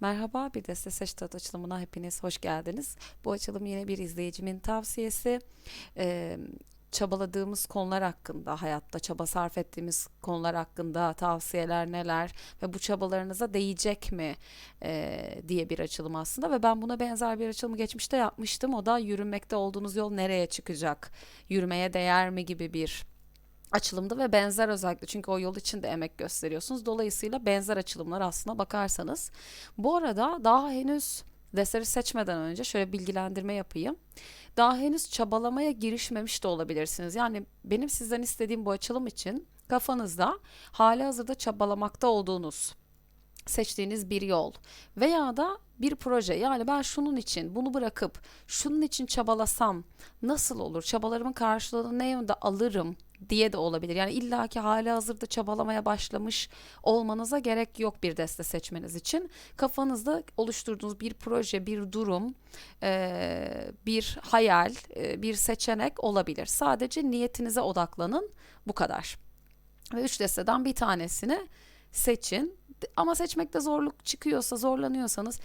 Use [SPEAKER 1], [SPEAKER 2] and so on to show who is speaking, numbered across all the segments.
[SPEAKER 1] Merhaba, bir Deste Seç Tat açılımına hepiniz hoş geldiniz. Bu açılım yine bir izleyicimin tavsiyesi. Ee, çabaladığımız konular hakkında, hayatta çaba sarf ettiğimiz konular hakkında tavsiyeler neler ve bu çabalarınıza değecek mi ee, diye bir açılım aslında. Ve ben buna benzer bir açılımı geçmişte yapmıştım. O da yürünmekte olduğunuz yol nereye çıkacak, yürümeye değer mi gibi bir açılımda ve benzer özellikle çünkü o yol için de emek gösteriyorsunuz. Dolayısıyla benzer açılımlar aslına bakarsanız. Bu arada daha henüz dersleri seçmeden önce şöyle bilgilendirme yapayım. Daha henüz çabalamaya girişmemiş de olabilirsiniz. Yani benim sizden istediğim bu açılım için kafanızda hali hazırda çabalamakta olduğunuz seçtiğiniz bir yol veya da bir proje yani ben şunun için bunu bırakıp şunun için çabalasam nasıl olur çabalarımın karşılığını ne yönde alırım diye de olabilir. Yani illaki hali hazırda çabalamaya başlamış olmanıza gerek yok bir deste seçmeniz için. Kafanızda oluşturduğunuz bir proje, bir durum, bir hayal, bir seçenek olabilir. Sadece niyetinize odaklanın. Bu kadar. Ve üç desteden bir tanesini seçin. Ama seçmekte zorluk çıkıyorsa, zorlanıyorsanız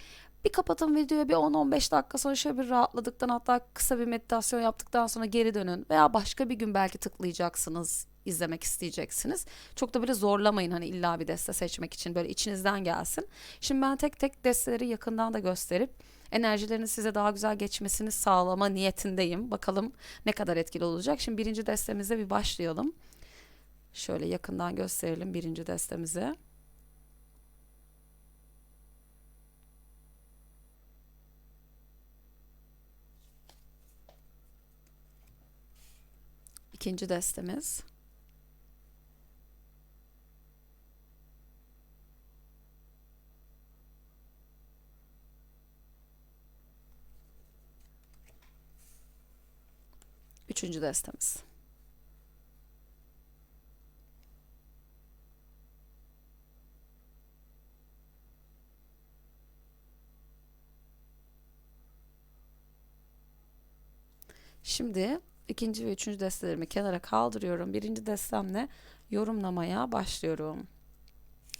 [SPEAKER 1] bir kapatın videoyu bir 10-15 dakika sonra şöyle bir rahatladıktan hatta kısa bir meditasyon yaptıktan sonra geri dönün veya başka bir gün belki tıklayacaksınız izlemek isteyeceksiniz. Çok da böyle zorlamayın hani illa bir deste seçmek için böyle içinizden gelsin. Şimdi ben tek tek desteleri yakından da gösterip enerjilerin size daha güzel geçmesini sağlama niyetindeyim. Bakalım ne kadar etkili olacak. Şimdi birinci destemizde bir başlayalım. Şöyle yakından gösterelim birinci destemizi. İkinci destemiz. Üçüncü destemiz. Şimdi ikinci ve üçüncü destelerimi kenara kaldırıyorum. Birinci destemle yorumlamaya başlıyorum.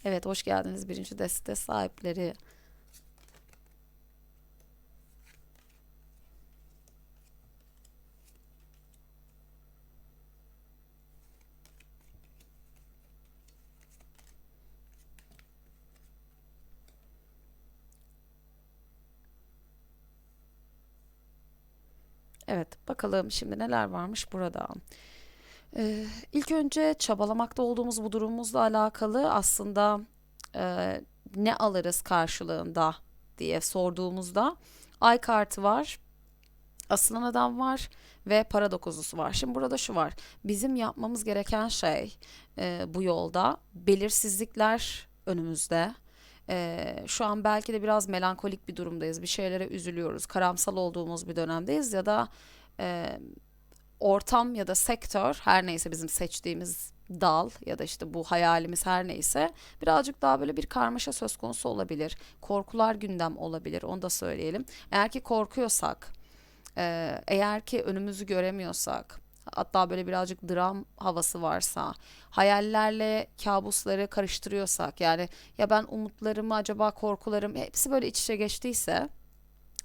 [SPEAKER 1] Evet, hoş geldiniz birinci deste sahipleri. Evet, bakalım şimdi neler varmış burada. Ee, ilk önce çabalamakta olduğumuz bu durumumuzla alakalı aslında e, ne alırız karşılığında diye sorduğumuzda ay kartı var, asılan adam var ve para dokuzlusu var. Şimdi burada şu var. Bizim yapmamız gereken şey e, bu yolda belirsizlikler önümüzde. E, şu an belki de biraz melankolik bir durumdayız. Bir şeylere üzülüyoruz. Karamsal olduğumuz bir dönemdeyiz ya da e, ortam ya da sektör her neyse bizim seçtiğimiz dal ya da işte bu hayalimiz her neyse birazcık daha böyle bir karmaşa söz konusu olabilir. Korkular gündem olabilir onu da söyleyelim. Eğer ki korkuyorsak, e, eğer ki önümüzü göremiyorsak, hatta böyle birazcık dram havası varsa, hayallerle kabusları karıştırıyorsak yani ya ben umutlarımı acaba korkularım hepsi böyle iç içe geçtiyse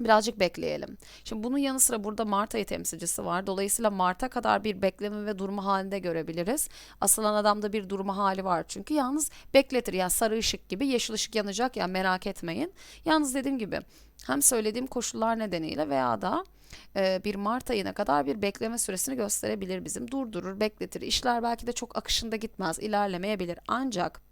[SPEAKER 1] Birazcık bekleyelim. Şimdi bunun yanı sıra burada Mart ayı temsilcisi var. Dolayısıyla Mart'a kadar bir bekleme ve durma halinde görebiliriz. Asılan adamda bir durma hali var çünkü. Yalnız bekletir yani sarı ışık gibi yeşil ışık yanacak yani merak etmeyin. Yalnız dediğim gibi hem söylediğim koşullar nedeniyle veya da e, bir Mart ayına kadar bir bekleme süresini gösterebilir bizim. Durdurur, bekletir. İşler belki de çok akışında gitmez, ilerlemeyebilir. Ancak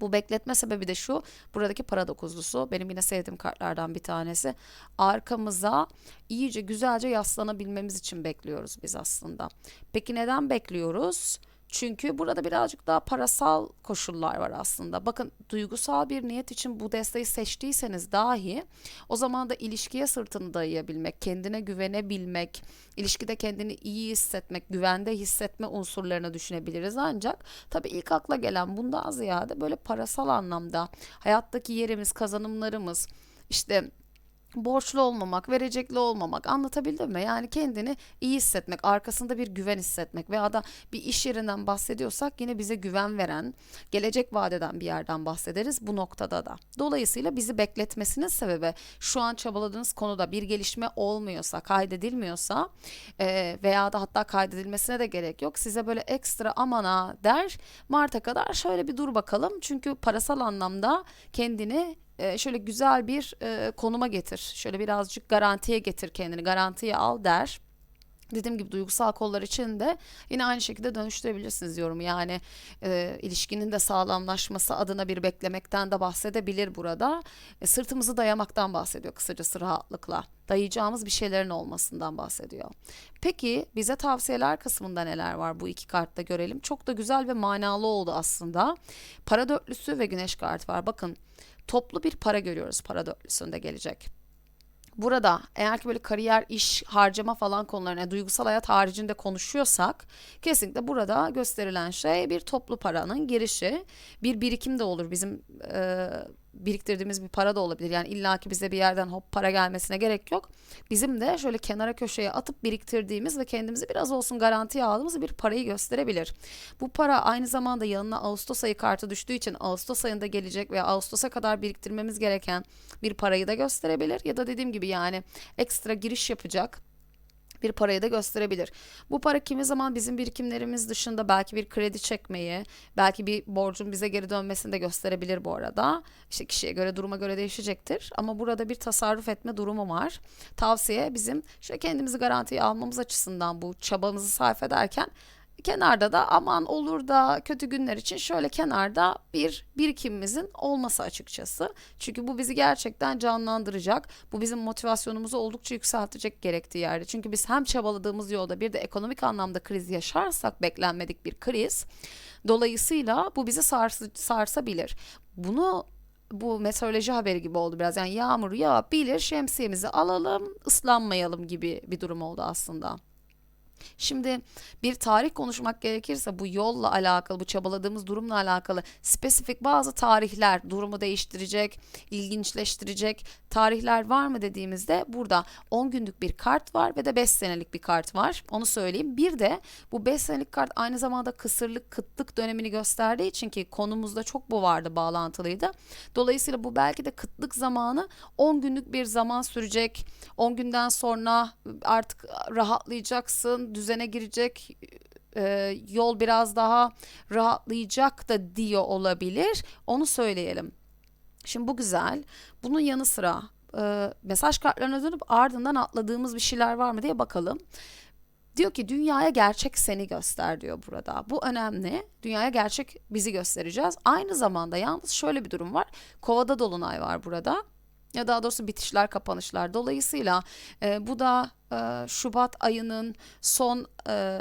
[SPEAKER 1] bu bekletme sebebi de şu. Buradaki para dokuzlusu. Benim yine sevdiğim kartlardan bir tanesi. Arkamıza iyice güzelce yaslanabilmemiz için bekliyoruz biz aslında. Peki neden bekliyoruz? Çünkü burada birazcık daha parasal koşullar var aslında. Bakın duygusal bir niyet için bu desteği seçtiyseniz dahi o zaman da ilişkiye sırtını dayayabilmek, kendine güvenebilmek, ilişkide kendini iyi hissetmek, güvende hissetme unsurlarını düşünebiliriz. Ancak tabii ilk akla gelen bundan ziyade böyle parasal anlamda hayattaki yerimiz, kazanımlarımız, işte borçlu olmamak, verecekli olmamak anlatabildim mi? Yani kendini iyi hissetmek, arkasında bir güven hissetmek veya da bir iş yerinden bahsediyorsak yine bize güven veren, gelecek vadeden bir yerden bahsederiz bu noktada da. Dolayısıyla bizi bekletmesinin sebebi şu an çabaladığınız konuda bir gelişme olmuyorsa, kaydedilmiyorsa e, veya da hatta kaydedilmesine de gerek yok. Size böyle ekstra amana der Mart'a kadar şöyle bir dur bakalım. Çünkü parasal anlamda kendini e, şöyle güzel bir e, konuma getir. Şöyle birazcık garantiye getir kendini. Garantiye al der. Dediğim gibi duygusal kollar için de yine aynı şekilde dönüştürebilirsiniz yorumu. Yani e, ilişkinin de sağlamlaşması adına bir beklemekten de bahsedebilir burada. E, sırtımızı dayamaktan bahsediyor kısacası rahatlıkla. Dayayacağımız bir şeylerin olmasından bahsediyor. Peki bize tavsiyeler kısmında neler var bu iki kartta görelim. Çok da güzel ve manalı oldu aslında. Para dörtlüsü ve güneş kartı var. Bakın toplu bir para görüyoruz para dörtlüsünde gelecek. Burada eğer ki böyle kariyer, iş, harcama falan konularına duygusal hayat haricinde konuşuyorsak kesinlikle burada gösterilen şey bir toplu paranın girişi. Bir birikim de olur bizim e, biriktirdiğimiz bir para da olabilir. Yani illaki bize bir yerden hop para gelmesine gerek yok. Bizim de şöyle kenara köşeye atıp biriktirdiğimiz ve kendimizi biraz olsun garantiye aldığımız bir parayı gösterebilir. Bu para aynı zamanda yanına Ağustos ayı kartı düştüğü için Ağustos ayında gelecek veya Ağustos'a kadar biriktirmemiz gereken bir parayı da gösterebilir. Ya da dediğim gibi yani ekstra giriş yapacak bir parayı da gösterebilir. Bu para kimi zaman bizim birikimlerimiz dışında belki bir kredi çekmeyi, belki bir borcun bize geri dönmesini de gösterebilir bu arada. İşte kişiye göre, duruma göre değişecektir. Ama burada bir tasarruf etme durumu var. Tavsiye bizim şöyle kendimizi garantiye almamız açısından bu çabamızı sarf ederken kenarda da aman olur da kötü günler için şöyle kenarda bir birikimimizin olması açıkçası. Çünkü bu bizi gerçekten canlandıracak. Bu bizim motivasyonumuzu oldukça yükseltecek gerektiği yerde. Çünkü biz hem çabaladığımız yolda bir de ekonomik anlamda kriz yaşarsak beklenmedik bir kriz. Dolayısıyla bu bizi sarsı, sarsabilir. Bunu bu meteoroloji haberi gibi oldu biraz. Yani yağmur yağabilir, şemsiyemizi alalım, ıslanmayalım gibi bir durum oldu aslında. Şimdi bir tarih konuşmak gerekirse bu yolla alakalı, bu çabaladığımız durumla alakalı spesifik bazı tarihler durumu değiştirecek, ilginçleştirecek tarihler var mı dediğimizde burada 10 günlük bir kart var ve de 5 senelik bir kart var. Onu söyleyeyim. Bir de bu 5 senelik kart aynı zamanda kısırlık, kıtlık dönemini gösterdiği için ki konumuzda çok bu vardı, bağlantılıydı. Dolayısıyla bu belki de kıtlık zamanı 10 günlük bir zaman sürecek. 10 günden sonra artık rahatlayacaksın, düzene girecek, e, yol biraz daha rahatlayacak da diyor olabilir. Onu söyleyelim. Şimdi bu güzel. Bunun yanı sıra e, mesaj kartlarına dönüp ardından atladığımız bir şeyler var mı diye bakalım. Diyor ki dünyaya gerçek seni göster diyor burada. Bu önemli. Dünyaya gerçek bizi göstereceğiz. Aynı zamanda yalnız şöyle bir durum var. Kovada dolunay var burada ya daha doğrusu bitişler kapanışlar. Dolayısıyla e, bu da e, Şubat ayının son e,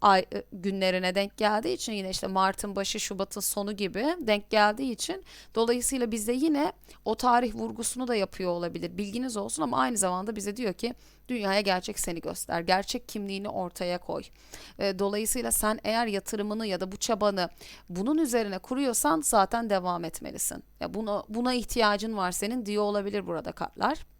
[SPEAKER 1] ay e, günlerine denk geldiği için yine işte Mart'ın başı Şubat'ın sonu gibi denk geldiği için dolayısıyla bize yine o tarih vurgusunu da yapıyor olabilir. Bilginiz olsun ama aynı zamanda bize diyor ki dünyaya gerçek seni göster. Gerçek kimliğini ortaya koy. E, dolayısıyla sen eğer yatırımını ya da bu çabanı bunun üzerine kuruyorsan zaten devam etmelisin. Ya buna buna ihtiyacın var senin diyor olabilir burada kartlar.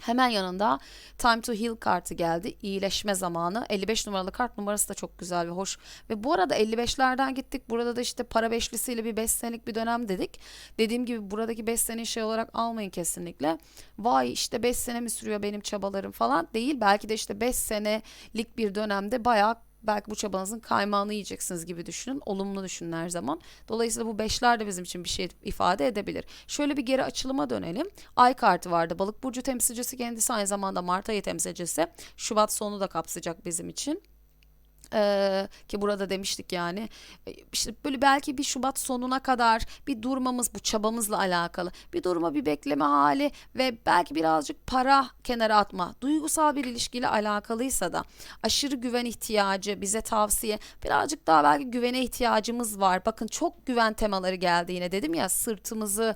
[SPEAKER 1] Hemen yanında Time to Heal kartı geldi. İyileşme zamanı. 55 numaralı kart numarası da çok güzel ve hoş. Ve bu arada 55'lerden gittik. Burada da işte para beşlisiyle bir 5 senelik bir dönem dedik. Dediğim gibi buradaki 5 seneyi şey olarak almayın kesinlikle. Vay işte 5 sene mi sürüyor benim çabalarım falan değil. Belki de işte 5 senelik bir dönemde bayağı belki bu çabanızın kaymağını yiyeceksiniz gibi düşünün. Olumlu düşünün her zaman. Dolayısıyla bu beşler de bizim için bir şey ifade edebilir. Şöyle bir geri açılıma dönelim. Ay kartı vardı. Balık burcu temsilcisi kendisi aynı zamanda Mart ayı temsilcisi. Şubat sonu da kapsayacak bizim için. Ee, ki burada demiştik yani. E, işte böyle belki bir Şubat sonuna kadar bir durmamız bu çabamızla alakalı. Bir durma bir bekleme hali ve belki birazcık para kenara atma. Duygusal bir ilişkiyle alakalıysa da aşırı güven ihtiyacı bize tavsiye birazcık daha belki güvene ihtiyacımız var. Bakın çok güven temaları geldi yine. Dedim ya sırtımızı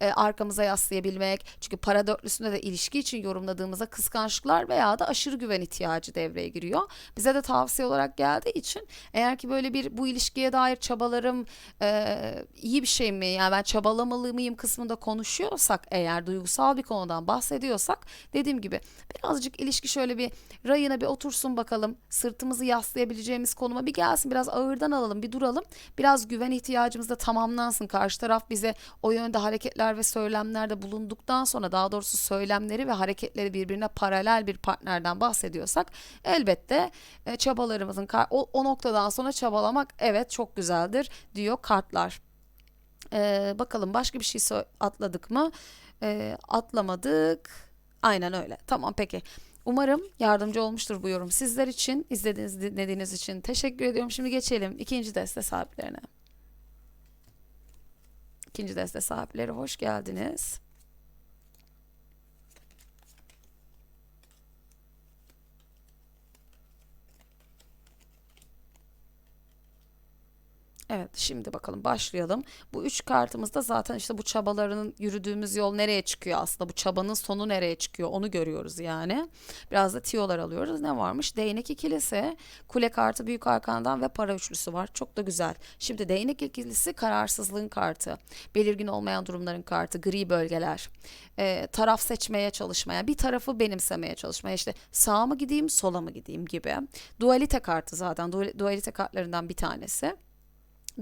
[SPEAKER 1] e, arkamıza yaslayabilmek. Çünkü para dörtlüsünde de ilişki için yorumladığımızda kıskançlıklar veya da aşırı güven ihtiyacı devreye giriyor. Bize de tavsiye olarak geldiği için eğer ki böyle bir bu ilişkiye dair çabalarım e, iyi bir şey mi? Yani ben çabalamalı mıyım kısmında konuşuyorsak eğer duygusal bir konudan bahsediyorsak dediğim gibi birazcık ilişki şöyle bir rayına bir otursun bakalım. Sırtımızı yaslayabileceğimiz konuma bir gelsin biraz ağırdan alalım bir duralım. Biraz güven ihtiyacımız da tamamlansın. Karşı taraf bize o yönde hareketler ve söylemlerde bulunduktan sonra daha doğrusu söylemleri ve hareketleri birbirine paralel bir partnerden bahsediyorsak elbette çabalarımızın kar- o, o noktadan sonra çabalamak evet çok güzeldir diyor kartlar. Ee, bakalım başka bir şey atladık mı? Ee, atlamadık. Aynen öyle. Tamam peki. Umarım yardımcı olmuştur bu yorum. Sizler için, izlediğiniz, dinlediğiniz için teşekkür ediyorum. Şimdi geçelim ikinci deste sahiplerine. İkinci deste sahipleri hoş geldiniz. Evet, şimdi bakalım başlayalım. Bu üç kartımızda zaten işte bu çabalarının yürüdüğümüz yol nereye çıkıyor aslında? Bu çabanın sonu nereye çıkıyor? Onu görüyoruz yani. Biraz da tiyolar alıyoruz. Ne varmış? Değnek ikilisi, kule kartı büyük arkandan ve para üçlüsü var. Çok da güzel. Şimdi değnek ikilisi kararsızlığın kartı. Belirgin olmayan durumların kartı, gri bölgeler. Ee, taraf seçmeye çalışmaya, bir tarafı benimsemeye çalışmaya. işte sağa mı gideyim, sola mı gideyim gibi. Dualite kartı zaten. Dual- Dualite kartlarından bir tanesi.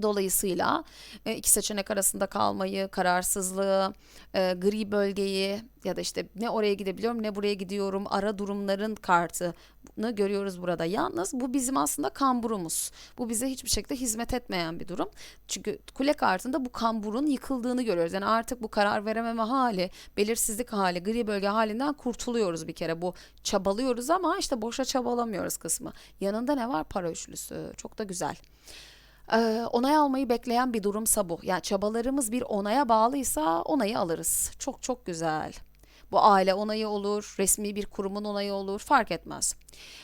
[SPEAKER 1] Dolayısıyla e, iki seçenek arasında kalmayı, kararsızlığı, e, gri bölgeyi ya da işte ne oraya gidebiliyorum ne buraya gidiyorum ara durumların kartını görüyoruz burada. Yalnız bu bizim aslında kamburumuz. Bu bize hiçbir şekilde hizmet etmeyen bir durum. Çünkü kule kartında bu kamburun yıkıldığını görüyoruz. Yani artık bu karar verememe hali, belirsizlik hali, gri bölge halinden kurtuluyoruz bir kere. Bu çabalıyoruz ama işte boşa çabalamıyoruz kısmı. Yanında ne var? Para üçlüsü. Çok da güzel. Ee, onay almayı bekleyen bir durumsa bu. Yani çabalarımız bir onaya bağlıysa onayı alırız. Çok çok güzel. Bu aile onayı olur, resmi bir kurumun onayı olur, fark etmez.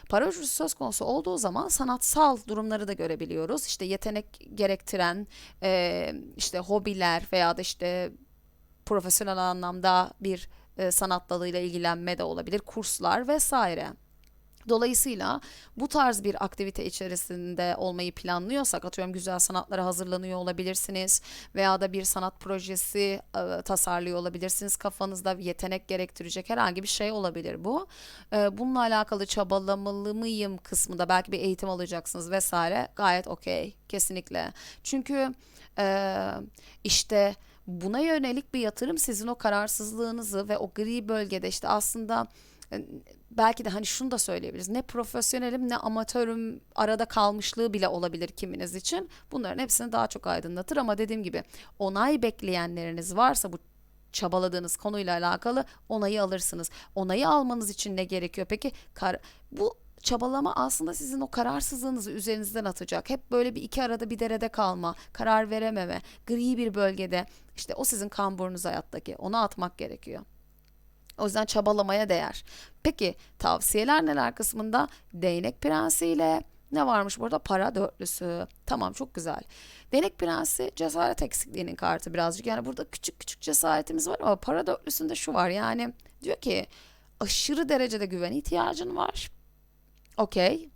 [SPEAKER 1] Para üçlüsü söz konusu olduğu zaman sanatsal durumları da görebiliyoruz. İşte yetenek gerektiren, e, işte hobiler veya da işte profesyonel anlamda bir e, sanat dalıyla ilgilenme de olabilir, kurslar vesaire. Dolayısıyla bu tarz bir aktivite içerisinde olmayı planlıyorsak atıyorum güzel sanatlara hazırlanıyor olabilirsiniz veya da bir sanat projesi e, tasarlıyor olabilirsiniz kafanızda yetenek gerektirecek herhangi bir şey olabilir bu. E, bununla alakalı çabalamalı mıyım kısmında belki bir eğitim alacaksınız vesaire gayet okey kesinlikle. Çünkü e, işte buna yönelik bir yatırım sizin o kararsızlığınızı ve o gri bölgede işte aslında belki de hani şunu da söyleyebiliriz. Ne profesyonelim ne amatörüm arada kalmışlığı bile olabilir kiminiz için. Bunların hepsini daha çok aydınlatır ama dediğim gibi onay bekleyenleriniz varsa bu çabaladığınız konuyla alakalı onayı alırsınız. Onayı almanız için ne gerekiyor? Peki kar bu çabalama aslında sizin o kararsızlığınızı üzerinizden atacak. Hep böyle bir iki arada bir derede kalma, karar verememe, gri bir bölgede işte o sizin kamburunuz hayattaki. Onu atmak gerekiyor. O yüzden çabalamaya değer. Peki tavsiyeler neler kısmında? Değnek prensiyle ne varmış burada? Para dörtlüsü. Tamam çok güzel. Değnek prensi cesaret eksikliğinin kartı birazcık. Yani burada küçük küçük cesaretimiz var ama para dörtlüsünde şu var. Yani diyor ki aşırı derecede güven ihtiyacın var. Okey.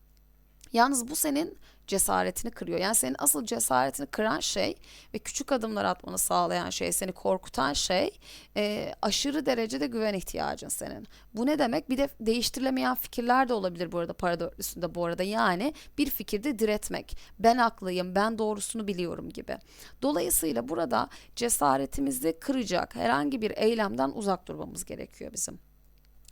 [SPEAKER 1] Yalnız bu senin cesaretini kırıyor. Yani senin asıl cesaretini kıran şey ve küçük adımlar atmanı sağlayan şey, seni korkutan şey e, aşırı derecede güven ihtiyacın senin. Bu ne demek? Bir de değiştirilemeyen fikirler de olabilir bu arada para dörtlüsünde bu arada. Yani bir fikirde diretmek. Ben haklıyım, ben doğrusunu biliyorum gibi. Dolayısıyla burada cesaretimizi kıracak herhangi bir eylemden uzak durmamız gerekiyor bizim.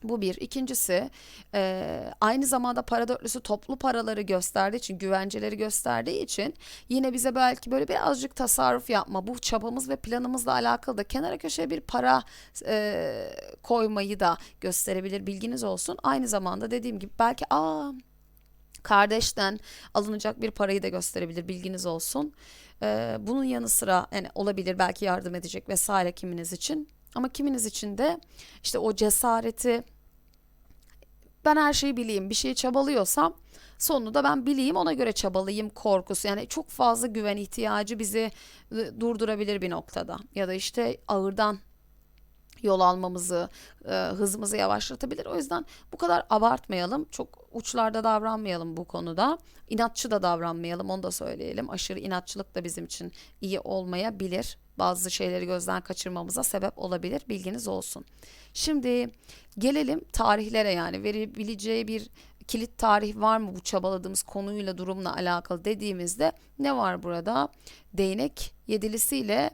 [SPEAKER 1] Bu bir. İkincisi e, aynı zamanda para dörtlüsü toplu paraları gösterdiği için, güvenceleri gösterdiği için yine bize belki böyle birazcık tasarruf yapma, bu çabamız ve planımızla alakalı da kenara köşeye bir para e, koymayı da gösterebilir. Bilginiz olsun. Aynı zamanda dediğim gibi belki aa kardeşten alınacak bir parayı da gösterebilir. Bilginiz olsun. E, bunun yanı sıra yani olabilir belki yardım edecek vesaire kiminiz için. Ama kiminiz için de işte o cesareti ben her şeyi bileyim, bir şeyi çabalıyorsam sonunu da ben bileyim ona göre çabalayayım korkusu. Yani çok fazla güven ihtiyacı bizi ı, durdurabilir bir noktada. Ya da işte ağırdan yol almamızı, e, hızımızı yavaşlatabilir. O yüzden bu kadar abartmayalım. Çok uçlarda davranmayalım bu konuda. İnatçı da davranmayalım onu da söyleyelim. Aşırı inatçılık da bizim için iyi olmayabilir. Bazı şeyleri gözden kaçırmamıza sebep olabilir. Bilginiz olsun. Şimdi gelelim tarihlere yani verebileceği bir kilit tarih var mı bu çabaladığımız konuyla durumla alakalı dediğimizde ne var burada? Değnek yedilisiyle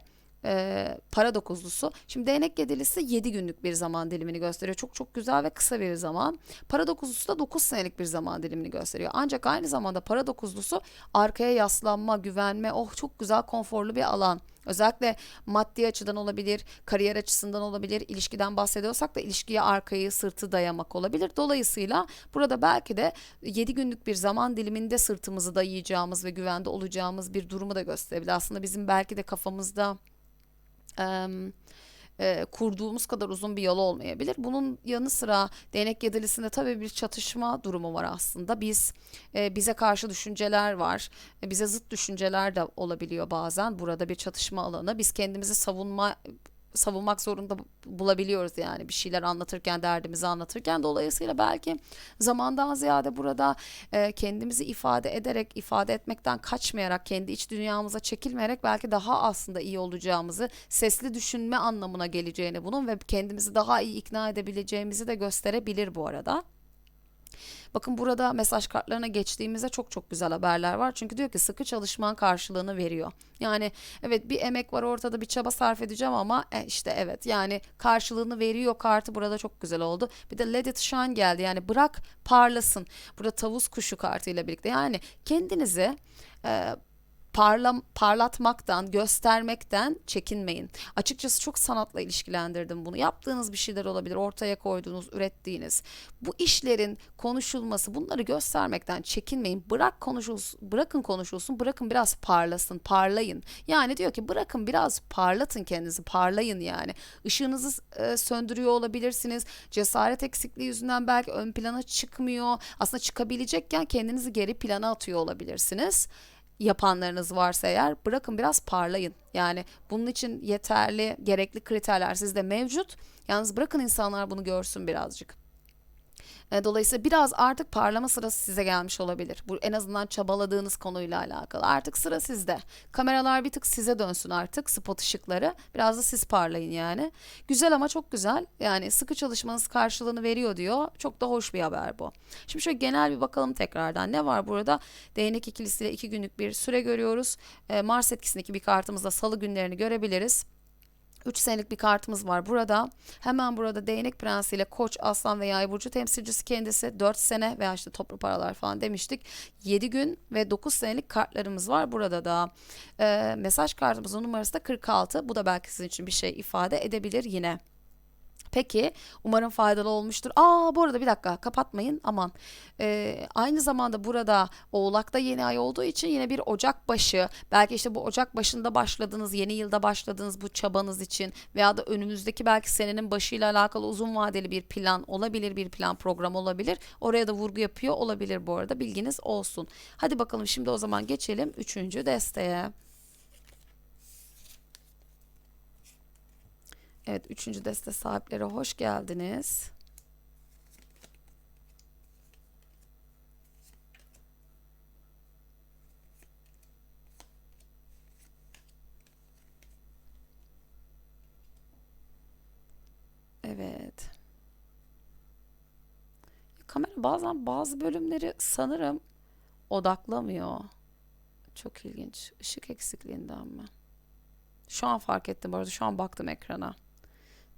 [SPEAKER 1] e, para dokuzlusu. Şimdi değnek yedilisi 7 günlük bir zaman dilimini gösteriyor. Çok çok güzel ve kısa bir zaman. Para dokuzlusu da 9 senelik bir zaman dilimini gösteriyor. Ancak aynı zamanda para dokuzlusu arkaya yaslanma, güvenme, oh çok güzel konforlu bir alan. Özellikle maddi açıdan olabilir, kariyer açısından olabilir, ilişkiden bahsediyorsak da ilişkiye arkayı, sırtı dayamak olabilir. Dolayısıyla burada belki de 7 günlük bir zaman diliminde sırtımızı dayayacağımız ve güvende olacağımız bir durumu da gösterebilir. Aslında bizim belki de kafamızda e, kurduğumuz kadar uzun bir yol olmayabilir. Bunun yanı sıra değnek yedilisinde tabii bir çatışma durumu var aslında. Biz e, bize karşı düşünceler var. E, bize zıt düşünceler de olabiliyor bazen. Burada bir çatışma alanı. Biz kendimizi savunma savunmak zorunda bulabiliyoruz yani bir şeyler anlatırken derdimizi anlatırken dolayısıyla belki zamandan ziyade burada e, kendimizi ifade ederek ifade etmekten kaçmayarak kendi iç dünyamıza çekilmeyerek belki daha aslında iyi olacağımızı sesli düşünme anlamına geleceğini bunun ve kendimizi daha iyi ikna edebileceğimizi de gösterebilir bu arada. Bakın burada mesaj kartlarına geçtiğimizde çok çok güzel haberler var. Çünkü diyor ki sıkı çalışman karşılığını veriyor. Yani evet bir emek var ortada bir çaba sarf edeceğim ama e, işte evet yani karşılığını veriyor kartı burada çok güzel oldu. Bir de let it shine geldi yani bırak parlasın. Burada tavus kuşu kartıyla birlikte yani kendinizi e, parla, parlatmaktan, göstermekten çekinmeyin. Açıkçası çok sanatla ilişkilendirdim bunu. Yaptığınız bir şeyler olabilir, ortaya koyduğunuz, ürettiğiniz. Bu işlerin konuşulması, bunları göstermekten çekinmeyin. Bırak konuşulsun, bırakın konuşulsun, bırakın biraz parlasın, parlayın. Yani diyor ki bırakın biraz parlatın kendinizi, parlayın yani. Işığınızı e, söndürüyor olabilirsiniz. Cesaret eksikliği yüzünden belki ön plana çıkmıyor. Aslında çıkabilecekken kendinizi geri plana atıyor olabilirsiniz yapanlarınız varsa eğer bırakın biraz parlayın. Yani bunun için yeterli, gerekli kriterler sizde mevcut. Yalnız bırakın insanlar bunu görsün birazcık. E, dolayısıyla biraz artık parlama sırası size gelmiş olabilir. Bu en azından çabaladığınız konuyla alakalı. Artık sıra sizde. Kameralar bir tık size dönsün artık. Spot ışıkları. Biraz da siz parlayın yani. Güzel ama çok güzel. Yani sıkı çalışmanız karşılığını veriyor diyor. Çok da hoş bir haber bu. Şimdi şöyle genel bir bakalım tekrardan. Ne var burada? Değnek ikilisiyle iki günlük bir süre görüyoruz. E, Mars etkisindeki bir kartımızda salı günlerini görebiliriz. 3 senelik bir kartımız var burada. Hemen burada değnek prensiyle koç, aslan ve yay burcu temsilcisi kendisi 4 sene veya işte toplu paralar falan demiştik. 7 gün ve 9 senelik kartlarımız var burada da. Ee, mesaj kartımızın numarası da 46. Bu da belki sizin için bir şey ifade edebilir yine. Peki umarım faydalı olmuştur. Aa bu arada bir dakika kapatmayın aman. Ee, aynı zamanda burada Oğlak'ta yeni ay olduğu için yine bir Ocak başı belki işte bu Ocak başında başladığınız yeni yılda başladığınız bu çabanız için veya da önümüzdeki belki senenin başıyla alakalı uzun vadeli bir plan olabilir bir plan program olabilir. Oraya da vurgu yapıyor olabilir bu arada bilginiz olsun. Hadi bakalım şimdi o zaman geçelim üçüncü desteğe. Evet, üçüncü deste sahipleri hoş geldiniz. Evet. Kamera bazen bazı bölümleri sanırım odaklamıyor. Çok ilginç. Işık eksikliğinden mi? Şu an fark ettim bu arada. Şu an baktım ekrana.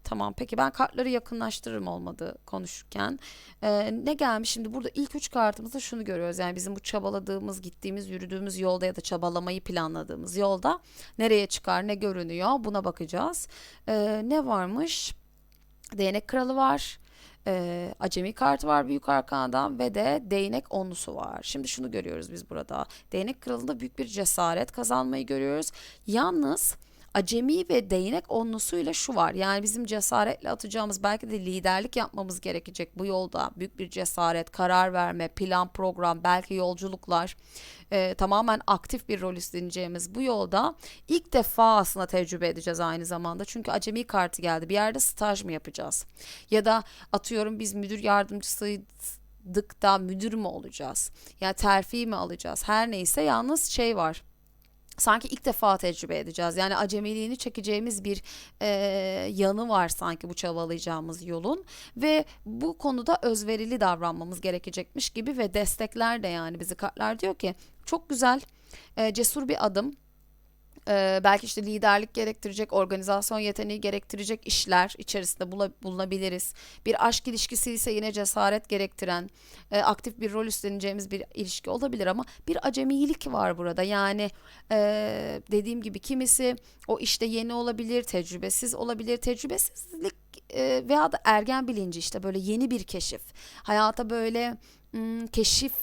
[SPEAKER 1] Tamam peki ben kartları yakınlaştırırım olmadı konuşurken. Ee, ne gelmiş şimdi burada ilk üç kartımızda şunu görüyoruz. Yani bizim bu çabaladığımız, gittiğimiz, yürüdüğümüz yolda ya da çabalamayı planladığımız yolda nereye çıkar, ne görünüyor buna bakacağız. Ee, ne varmış? Değnek kralı var. E, acemi kartı var büyük arkadan ve de değnek onlusu var. Şimdi şunu görüyoruz biz burada. Değnek kralında büyük bir cesaret kazanmayı görüyoruz. Yalnız acemi ve değnek onlusuyla şu var. Yani bizim cesaretle atacağımız belki de liderlik yapmamız gerekecek bu yolda. Büyük bir cesaret, karar verme, plan, program, belki yolculuklar. e, tamamen aktif bir rol üstleneceğimiz bu yolda ilk defa aslında tecrübe edeceğiz aynı zamanda. Çünkü acemi kartı geldi. Bir yerde staj mı yapacağız? Ya da atıyorum biz müdür yardımcısıydık da müdür mü olacağız? Ya terfi mi alacağız? Her neyse yalnız şey var sanki ilk defa tecrübe edeceğiz. Yani acemiliğini çekeceğimiz bir e, yanı var sanki bu çabalayacağımız yolun ve bu konuda özverili davranmamız gerekecekmiş gibi ve destekler de yani bizi kartlar diyor ki çok güzel, e, cesur bir adım. Ee, belki işte liderlik gerektirecek, organizasyon yeteneği gerektirecek işler içerisinde bulunabiliriz. Bir aşk ilişkisi ise yine cesaret gerektiren, e, aktif bir rol üstleneceğimiz bir ilişki olabilir ama bir acemilik var burada. Yani e, dediğim gibi kimisi o işte yeni olabilir, tecrübesiz olabilir. Tecrübesizlik e, veya da ergen bilinci işte böyle yeni bir keşif. Hayata böyle keşif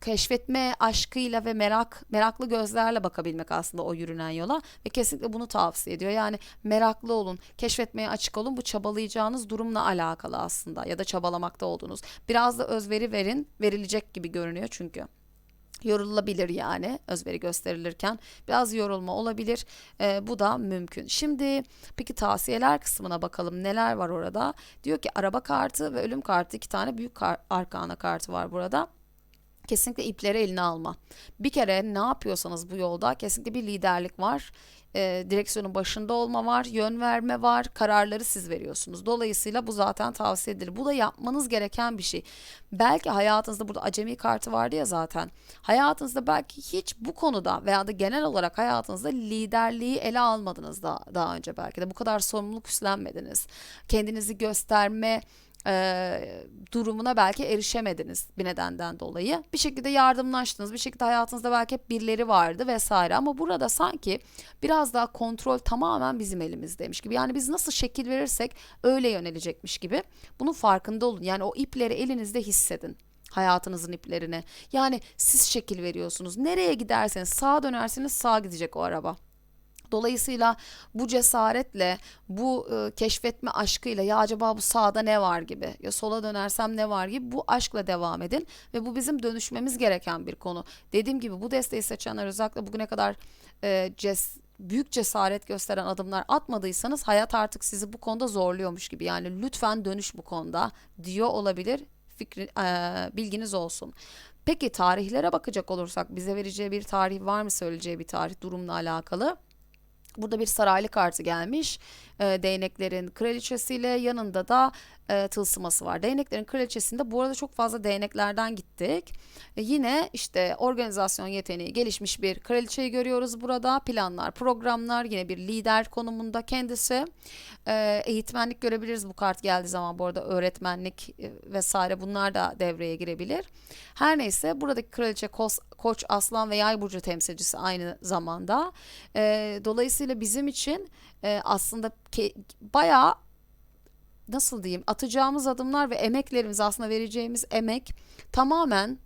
[SPEAKER 1] keşfetme aşkıyla ve merak meraklı gözlerle bakabilmek aslında o yürünen yola ve kesinlikle bunu tavsiye ediyor. Yani meraklı olun, keşfetmeye açık olun. Bu çabalayacağınız durumla alakalı aslında ya da çabalamakta olduğunuz. Biraz da özveri verin, verilecek gibi görünüyor çünkü. Yorulabilir yani özveri gösterilirken biraz yorulma olabilir Ee, bu da mümkün. Şimdi peki tavsiyeler kısmına bakalım neler var orada. Diyor ki araba kartı ve ölüm kartı iki tane büyük kar arkana kartı var burada kesinlikle ipleri eline alma. Bir kere ne yapıyorsanız bu yolda kesinlikle bir liderlik var. E, direksiyonun başında olma var, yön verme var, kararları siz veriyorsunuz. Dolayısıyla bu zaten tavsiye edilir. Bu da yapmanız gereken bir şey. Belki hayatınızda burada acemi kartı vardı ya zaten. Hayatınızda belki hiç bu konuda veya da genel olarak hayatınızda liderliği ele almadınız daha, daha önce belki de. Bu kadar sorumluluk üstlenmediniz. Kendinizi gösterme e, durumuna belki erişemediniz bir nedenden dolayı. Bir şekilde yardımlaştınız, bir şekilde hayatınızda belki hep birileri vardı vesaire ama burada sanki biraz daha kontrol tamamen bizim elimizdeymiş gibi. Yani biz nasıl şekil verirsek öyle yönelecekmiş gibi. Bunun farkında olun. Yani o ipleri elinizde hissedin hayatınızın iplerini. Yani siz şekil veriyorsunuz. Nereye giderseniz sağa dönerseniz sağa gidecek o araba. Dolayısıyla bu cesaretle, bu e, keşfetme aşkıyla ya acaba bu sağda ne var gibi ya sola dönersem ne var gibi bu aşkla devam edin ve bu bizim dönüşmemiz gereken bir konu. Dediğim gibi bu desteği seçenler özellikle bugüne kadar e, ces büyük cesaret gösteren adımlar atmadıysanız hayat artık sizi bu konuda zorluyormuş gibi. Yani lütfen dönüş bu konuda diyor olabilir. Fikri, e, bilginiz olsun. Peki tarihlere bakacak olursak bize vereceği bir tarih var mı söyleyeceği bir tarih durumla alakalı? Burada bir saraylı kartı gelmiş. E, değneklerin kraliçesiyle yanında da e, tılsıması var. Değneklerin kraliçesinde bu arada çok fazla değneklerden gittik. E, yine işte organizasyon yeteneği gelişmiş bir kraliçeyi görüyoruz burada. Planlar, programlar yine bir lider konumunda kendisi. E, eğitmenlik görebiliriz bu kart geldiği zaman bu arada öğretmenlik e, vesaire bunlar da devreye girebilir. Her neyse buradaki kraliçe Kos, Koç, Aslan ve Yay burcu temsilcisi aynı zamanda. E, dolayısıyla bizim için e, aslında ke, bayağı nasıl diyeyim atacağımız adımlar ve emeklerimiz aslında vereceğimiz emek tamamen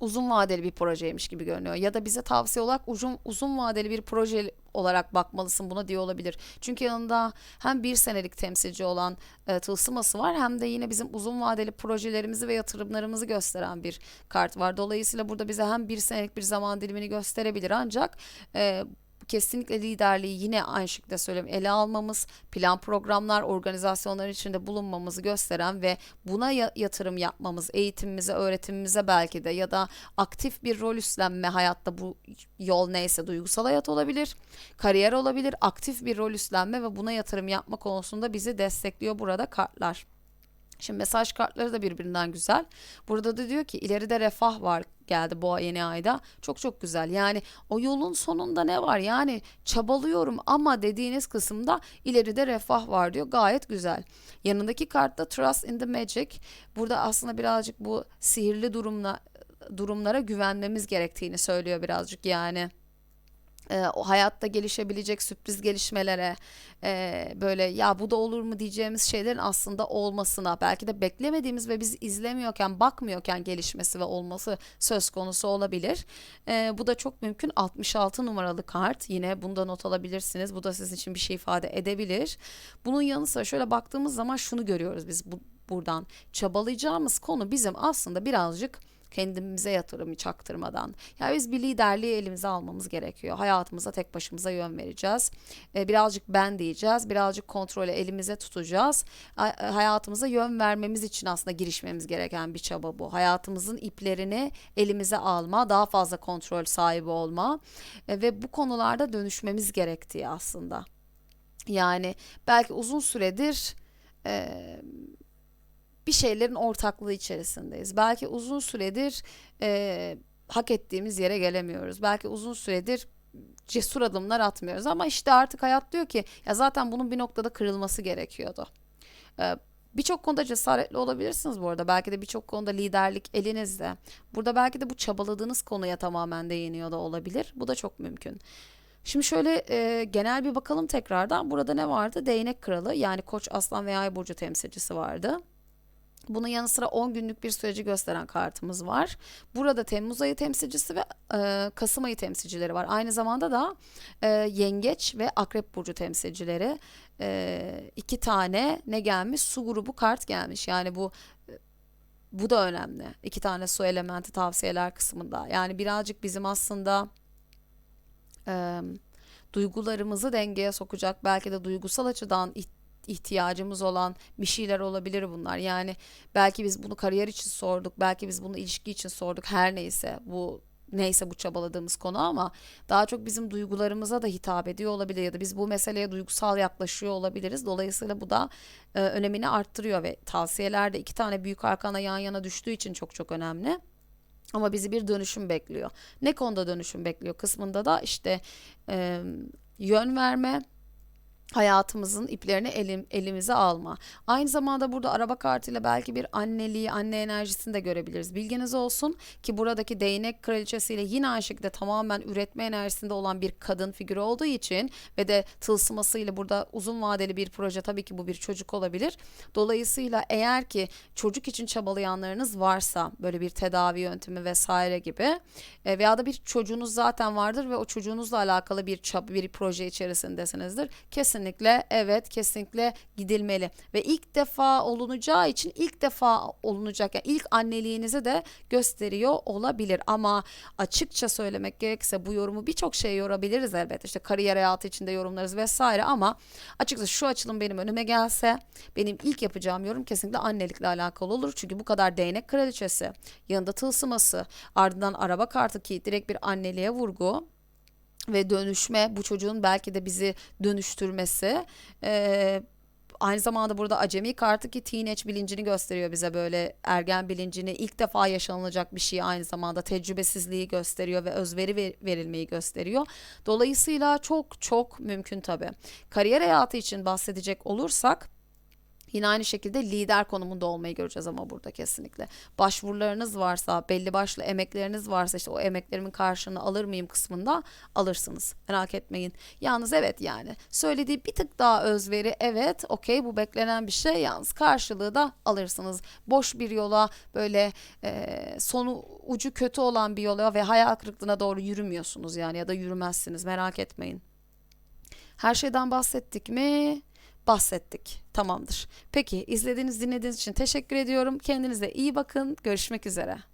[SPEAKER 1] uzun vadeli bir projeymiş gibi görünüyor. Ya da bize tavsiye olarak uzun, uzun vadeli bir proje olarak bakmalısın buna diye olabilir. Çünkü yanında hem bir senelik temsilci olan e, tılsıması var hem de yine bizim uzun vadeli projelerimizi ve yatırımlarımızı gösteren bir kart var. Dolayısıyla burada bize hem bir senelik bir zaman dilimini gösterebilir ancak e, kesinlikle liderliği yine aynı şekilde söyleyeyim ele almamız, plan programlar, organizasyonlar içinde bulunmamızı gösteren ve buna yatırım yapmamız, eğitimimize, öğretimimize belki de ya da aktif bir rol üstlenme hayatta bu yol neyse duygusal hayat olabilir, kariyer olabilir, aktif bir rol üstlenme ve buna yatırım yapma konusunda bizi destekliyor burada kartlar. Şimdi mesaj kartları da birbirinden güzel. Burada da diyor ki ileride refah var geldi bu yeni ayda. Çok çok güzel. Yani o yolun sonunda ne var? Yani çabalıyorum ama dediğiniz kısımda ileride refah var diyor. Gayet güzel. Yanındaki kartta Trust in the Magic. Burada aslında birazcık bu sihirli durumla durumlara güvenmemiz gerektiğini söylüyor birazcık yani e, o hayatta gelişebilecek sürpriz gelişmelere e, böyle ya bu da olur mu? diyeceğimiz şeylerin aslında olmasına belki de beklemediğimiz ve biz izlemiyorken bakmıyorken gelişmesi ve olması söz konusu olabilir. E, bu da çok mümkün. 66 numaralı kart. Yine bunda not alabilirsiniz. Bu da sizin için bir şey ifade edebilir. Bunun yanı sıra şöyle baktığımız zaman şunu görüyoruz biz bu, buradan. Çabalayacağımız konu bizim aslında birazcık kendimize yatırımı çaktırmadan. Yani biz bir liderliği elimize almamız gerekiyor. Hayatımıza tek başımıza yön vereceğiz. Ee, birazcık ben diyeceğiz. Birazcık kontrolü elimize tutacağız. Hayatımıza yön vermemiz için aslında girişmemiz gereken bir çaba bu. Hayatımızın iplerini elimize alma, daha fazla kontrol sahibi olma e, ve bu konularda dönüşmemiz gerektiği aslında. Yani belki uzun süredir e, bir şeylerin ortaklığı içerisindeyiz. Belki uzun süredir e, hak ettiğimiz yere gelemiyoruz. Belki uzun süredir cesur adımlar atmıyoruz ama işte artık hayat diyor ki ya zaten bunun bir noktada kırılması gerekiyordu. E, Birçok konuda cesaretli olabilirsiniz bu arada. Belki de birçok konuda liderlik elinizde. Burada belki de bu çabaladığınız konuya tamamen değiniyor da olabilir. Bu da çok mümkün. Şimdi şöyle e, genel bir bakalım tekrardan. Burada ne vardı? Değnek kralı yani Koç, Aslan ve Yay burcu temsilcisi vardı. Bunun yanı sıra 10 günlük bir süreci gösteren kartımız var. Burada Temmuz ayı temsilcisi ve e, Kasım ayı temsilcileri var. Aynı zamanda da e, Yengeç ve Akrep burcu temsilcileri e, iki tane ne gelmiş? Su grubu kart gelmiş. Yani bu e, bu da önemli. İki tane su elementi tavsiyeler kısmında. Yani birazcık bizim aslında e, duygularımızı dengeye sokacak belki de duygusal açıdan ihtiyacımız olan bir şeyler olabilir bunlar. Yani belki biz bunu kariyer için sorduk, belki biz bunu ilişki için sorduk. Her neyse bu neyse bu çabaladığımız konu ama daha çok bizim duygularımıza da hitap ediyor olabilir ya da biz bu meseleye duygusal yaklaşıyor olabiliriz. Dolayısıyla bu da e, önemini arttırıyor ve tavsiyelerde iki tane büyük arkana yan yana düştüğü için çok çok önemli. Ama bizi bir dönüşüm bekliyor. Ne konuda dönüşüm bekliyor kısmında da işte e, yön verme, hayatımızın iplerini elim, elimize alma. Aynı zamanda burada araba kartıyla belki bir anneliği, anne enerjisini de görebiliriz. Bilginiz olsun ki buradaki değnek kraliçesiyle yine aynı şekilde tamamen üretme enerjisinde olan bir kadın figürü olduğu için ve de tılsımasıyla burada uzun vadeli bir proje tabii ki bu bir çocuk olabilir. Dolayısıyla eğer ki çocuk için çabalayanlarınız varsa böyle bir tedavi yöntemi vesaire gibi e, veya da bir çocuğunuz zaten vardır ve o çocuğunuzla alakalı bir çab bir proje içerisindesinizdir. Kesin kesinlikle evet kesinlikle gidilmeli. Ve ilk defa olunacağı için ilk defa olunacak yani ilk anneliğinizi de gösteriyor olabilir. Ama açıkça söylemek gerekirse bu yorumu birçok şey yorabiliriz elbette. İşte kariyer hayatı içinde yorumlarız vesaire ama açıkçası şu açılım benim önüme gelse benim ilk yapacağım yorum kesinlikle annelikle alakalı olur. Çünkü bu kadar değnek kraliçesi yanında tılsıması ardından araba kartı ki direkt bir anneliğe vurgu ve dönüşme bu çocuğun belki de bizi dönüştürmesi e, aynı zamanda burada acemi kartı ki teenage bilincini gösteriyor bize böyle ergen bilincini ilk defa yaşanılacak bir şey aynı zamanda tecrübesizliği gösteriyor ve özveri ver, verilmeyi gösteriyor. Dolayısıyla çok çok mümkün tabi. Kariyer hayatı için bahsedecek olursak Yine aynı şekilde lider konumunda olmayı göreceğiz ama burada kesinlikle. Başvurularınız varsa, belli başlı emekleriniz varsa işte o emeklerimin karşılığını alır mıyım kısmında alırsınız. Merak etmeyin. Yalnız evet yani söylediği bir tık daha özveri evet okey bu beklenen bir şey yalnız karşılığı da alırsınız. Boş bir yola böyle e, sonu ucu kötü olan bir yola ve hayal kırıklığına doğru yürümüyorsunuz yani ya da yürümezsiniz merak etmeyin. Her şeyden bahsettik mi? Bahsettik. Tamamdır. Peki izlediğiniz dinlediğiniz için teşekkür ediyorum. Kendinize iyi bakın. Görüşmek üzere.